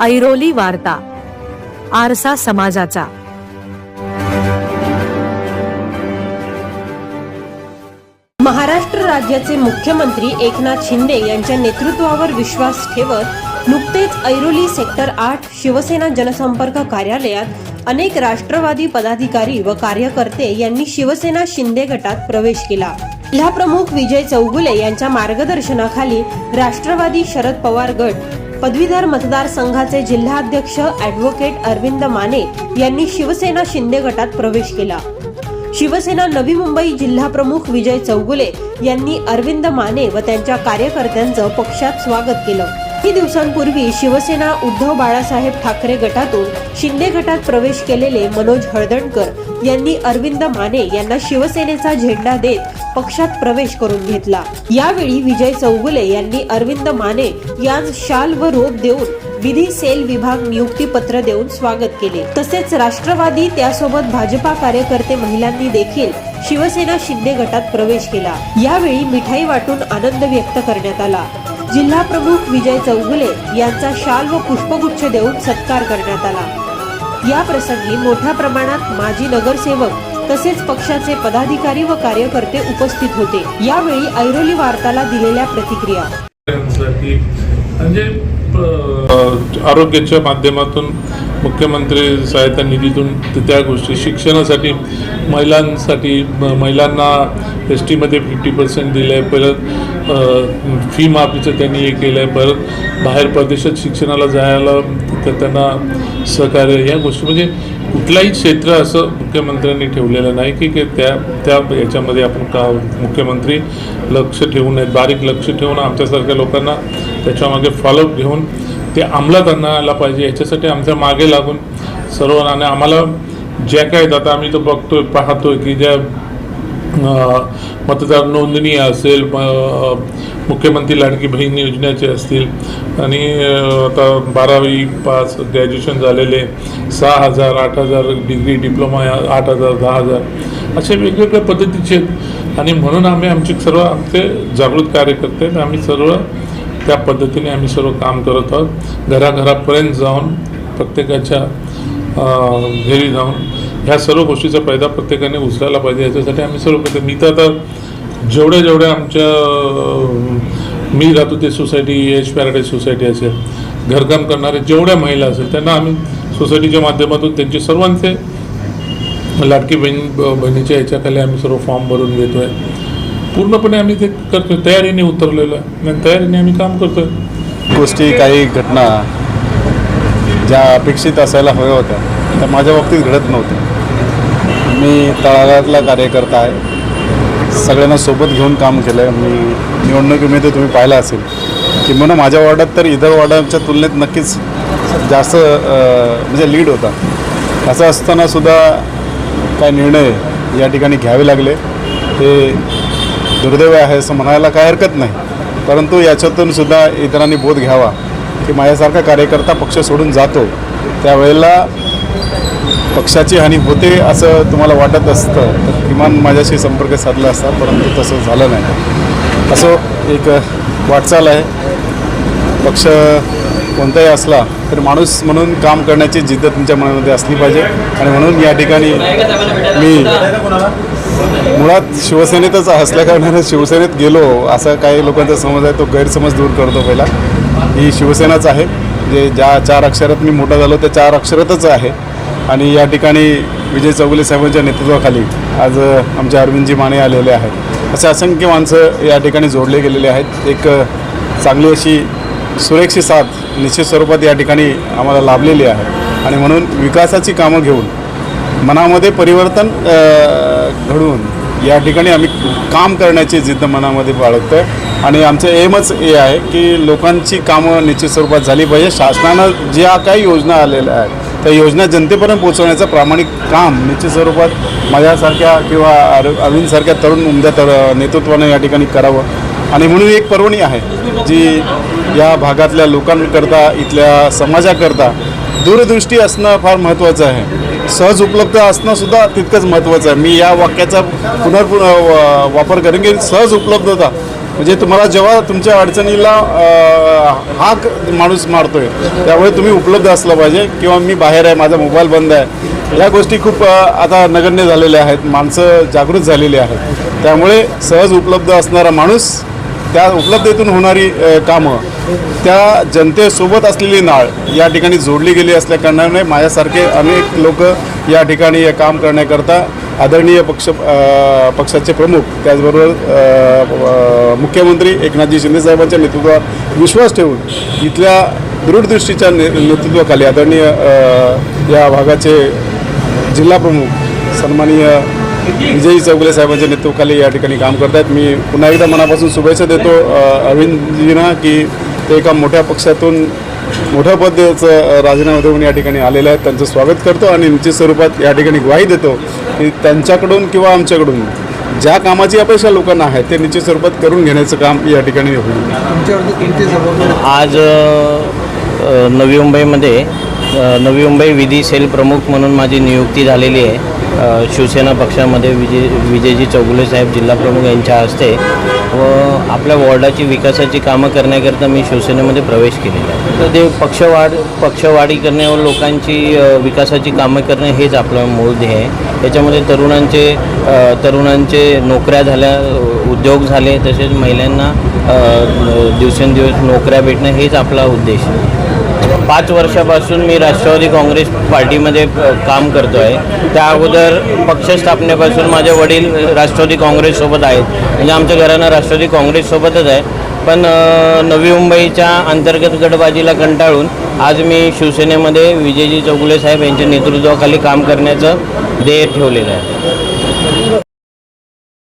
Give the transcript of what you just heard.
ऐरोली वार्ता आरसा समाजाचा. महाराष्ट्र राज्याचे मुख्यमंत्री एकनाथ शिंदे यांच्या नेतृत्वावर विश्वास ठेवत नुकतेच ऐरोली सेक्टर आठ शिवसेना जनसंपर्क कार्यालयात अनेक राष्ट्रवादी पदाधिकारी व कार्यकर्ते यांनी शिवसेना शिंदे गटात प्रवेश केला. जिल्हा प्रमुख विजय चौगुले यांच्या मार्गदर्शनाखाली राष्ट्रवादी शरद पवार गट पदवीधर मतदारसंघाचे जिल्हाध्यक्ष ॲडव्होकेट अरविंद माने यांनी शिवसेना शिंदे गटात प्रवेश केला. शिवसेना नवी मुंबई जिल्हा प्रमुख विजय चौगुले यांनी अरविंद माने व त्यांच्या कार्यकर्त्यांचं पक्षात स्वागत केलं. काही दिवसांपूर्वी शिवसेना उद्धव बाळासाहेब ठाकरे गटातून शिंदे गटात प्रवेश केलेले मनोज हळदणकर यांनी अरविंद माने यांना शिवसेनेचा झेंडा देत पक्षात प्रवेश करून घेतला. यावेळी विजय चौगुले यांनी अरविंद माने यांस शाल व रोप देऊन विधी सेल विभाग नियुक्ती पत्र देऊन स्वागत केले. तसेच राष्ट्रवादी त्यासोबत भाजपा कार्यकर्ते महिलांनी देखील शिवसेना शिंदे गटात प्रवेश केला. यावेळी मिठाई वाटून आनंद व्यक्त करण्यात आला. जिल्हा प्रमुख विजय चौगुले यांचा शाल व पुष्पगुच्छ देऊन सत्कार करण्यात आला. या प्रसंगी मोठ्या प्रमाणात माजी नगरसेवक तसेच पक्षाचे पदाधिकारी व कार्यकर्ते उपस्थित होते. यावेळी ऐरोली वार्ताला दिलेल्या प्रतिक्रिया. म्हणजे आरोग्याच्या माध्यमातून मुख्यमंत्री सहायता निधीतून त्या गोष्टी शिक्षणासाठी महिलांसाठी महिलांना एस टीमध्ये फिफ्टी पर्सेंट दिलं आहे परत फी माफीचं त्यांनी हे केलं आहे परत बाहेर परदेशात शिक्षणाला जायला तर त्यांना सहकार्य ह्या गोष्टी म्हणजे कुठलाही क्षेत्र असं मुख्यमंत्र्यांनी ठेवलेलं नाही की की त्या त्या याच्यामध्ये आपण का मुख्यमंत्री लक्ष ठेवून बारीक लक्ष ठेवून आमच्यासारख्या लोकांना त्याच्यामागे फॉलोअप घेऊन ते अंमलात आणायला पाहिजे. याच्यासाठी आमच्या मागे लागून सर्वांना आम्हाला ज्या काय आता आम्ही तर बघतोय पाहतोय की ज्या मतदार नोंदणी असेल मुख्यमंत्री लाडकी बहीण योजनेचे असतील आणि आता बारावी पास ग्रॅज्युएशन झालेले सहा हजार आठ हजार डिग्री डिप्लोमा या- आठ हजार दहा हजार असे वेगवेगळ्या पद्धतीचे आहेत. आणि म्हणून आम्ही आमचे सर्व आमचे जागृत कार्यकर्ते आहेत आम्ही सर्व त्या पद्धतीने आम्ही सर्व काम करत आहोत. घराघरापर्यंत जाऊन प्रत्येकाच्या घरी जाऊन ह्या सर्व गोष्टीचा फायदा प्रत्येकाने उचलायला पाहिजे. याच्यासाठी आम्ही सर्व करतो मी तर आता जेवढ्या जेवढ्या आमच्या मी राहतो ते सोसायटी एच पॅराडाईज सोसायटी असेल घरकाम करणारे जेवढ्या महिला असेल त्यांना आम्ही सोसायटीच्या माध्यमातून त्यांचे सर्वांचे लाडकी बहीण बहिणीच्या याच्याखाली आम्ही सर्व फॉर्म भरून घेतो आहे पूर्णपणे आम्ही ते करतो तयारीने उतरलेलं आहे. आणि तयारीने आम्ही काम करतो गोष्टी काही घटना ज्या अपेक्षित असायला हव्या होत्या त्या माझ्या बाबतीत घडत नव्हत्या. मी तळागाळातला कार्यकर्ता आहे. सगळ्यांना सोबत घेऊन काम केलं आहे मी निवडणुकीमध्ये तुम्ही पाहिलं असेल की म्हणून माझ्या वॉर्डात तर इतर वॉर्डांच्या तुलनेत नक्कीच जास्त म्हणजे लीड होता. असं असतानासुद्धा काय निर्णय या ठिकाणी घ्यावे लागले. ते दुर्दैव आहे असं म्हणायला काय हरकत नाही. परंतु याच्यातून सुद्धा इतरांनी बोध घ्यावा की माझ्यासारखा कार्यकर्ता पक्ष सोडून जातो त्यावेळेला पक्षाची हानी होते असं तुम्हाला वाटत असतं तर किमान माझ्याशी संपर्क साधला असता परंतु तसं झालं नाही. असं एक वाटचाल आहे. पक्ष कोणताही असला तर माणूस म्हणून काम करण्याची जिद्द तुमच्या मनामध्ये असली पाहिजे. आणि म्हणून या ठिकाणी मी मुळात शिवसेनेतच असल्याकारणाने शिवसेनेत गेलो असा काही लोकांचा समज आहे तो गैरसमज दूर करतो पहिला. ही शिवसेनाच आहे जे ज्या चार अक्षरात मी मोठा झालो त्या चार अक्षरातच आहे. आणि या ठिकाणी विजय चौगुले साहेबांच्या नेतृत्वाखाली आज आमच्या आमचे अरविंदजी माने आलेले आहेत. असे असंख्य माणसं या ठिकाणी जोडले गेलेले आहेत. एक चांगली अशी सुरेखशी साथ निश्चित स्वरूपात या ठिकाणी आम्हाला लाभलेली आहे. आणि म्हणून विकासाची कामं घेऊन मनामध्ये परिवर्तन घडवून या ठिकाणी आम्ही काम करण्याची जिद्द मनामध्ये बाळगतो आहे आणि आमचं एमच हे आहे की लोकांची कामं निश्चित स्वरूपात झाली पाहिजे. शासनानं ज्या काही योजना आलेल्या आहेत त्या योजना जनतेपर्यंत पोहोचवण्याचं प्रामाणिक काम निश्चित स्वरूपात माझ्यासारख्या किंवा अरविंदसारख्या तरुण उमद्या तर नेतृत्वानं या ठिकाणी करावं. आणि म्हणून एक पर्वणी आहे जी या भागातल्या लोकांकरता इथल्या समाजाकरता दूरदृष्टी असणं फार महत्त्वाचं आहे. सहज उपलब्ध असणं सुद्धा तितकंच महत्त्वाचं आहे. मी या वाक्याचा पुनर्पुन वापर करेन की सहज उपलब्धता. म्हणजे तुम्हाला जेव्हा तुमच्या अडचणीला हाक माणूस मारतोय त्यामुळे तुम्ही उपलब्ध असलं पाहिजे किंवा मी बाहेर आहे माझा मोबाईल बंद आहे. या गोष्टी खूप आता नगण्य झालेल्या आहेत माणसं जागृत झालेली आहेत. त्यामुळे सहज उपलब्ध असणारा माणूस त्या उपलब्धतेतून होणारी कामं त्या जनतेसोबत असलेली नाळ या ठिकाणी जोडली गेली असल्याकारणाने माझ्यासारखे अनेक लोक या ठिकाणी हे काम करण्याकरता आदरणीय पक्ष पक्षाचे प्रमुख त्याचबरोबर मुख्यमंत्री एकनाथजी शिंदेसाहेबांच्या नेतृत्वात विश्वास ठेवून इथल्या दूरदृष्टीच्या ने नेतृत्वाखाली आदरणीय या भागाचे जिल्हाप्रमुख सन्माननीय विजयी चौगुले साहेबांच्या नेतृत्वाखाली या ठिकाणी काम करत आहेत मी पुन्हा एकदा मनापासून शुभेच्छा देतो अरविंदजींना की ते एका मोठ्या पक्षातून मोठ्या पद्धतीचं राजीनामा देऊन या ठिकाणी आलेले आहेत. त्यांचं स्वागत करतो आणि निश्चित स्वरूपात या ठिकाणी ग्वाही देतो की त्यांच्याकडून किंवा आमच्याकडून ज्या कामाची अपेक्षा लोकांना आहे ते निश्चित स्वरूपात करून घेण्याचं काम या ठिकाणी होईल. आज नवी मुंबईमध्ये नवी मुंबई विधी सेल प्रमुख म्हणून माझी नियुक्ती झालेली आहे. शिवसेना पक्षामध्ये विजय विजयजी चौगुले साहेब जिल्हाप्रमुख यांच्या हस्ते व आपल्या वॉर्डाची विकासाची कामं करण्याकरता मी शिवसेनेमध्ये प्रवेश केलेला आहे. तर ते पक्षवाढ पक्षवाढी करणे व लोकांची विकासाची कामं करणे हेच आपलं मूळ ध्येय आहे. त्याच्यामध्ये तरुणांचे तरुणांचे नोकऱ्या झाल्या उद्योग झाले तसेच महिलांना दिवसेंदिवस नोकऱ्या भेटणं हेच आपला उद्देश आहे. पाच वर्षापासून मी राष्ट्रवादी काँग्रेस पार्टीमध्ये काम करतो आहे त्या अगोदर पक्ष स्थापनेपासून माझे वडील राष्ट्रवादी काँग्रेससोबत आहेत. म्हणजे आमच्या घरानं राष्ट्रवादी काँग्रेससोबतच आहे. पण नवी मुंबईच्या अंतर्गत गटबाजीला कंटाळून आज मी शिवसेनेमध्ये विजयजी चौगुले साहेब यांच्या नेतृत्वाखाली काम करण्याचं ध्येय ठेवलेलं आहे.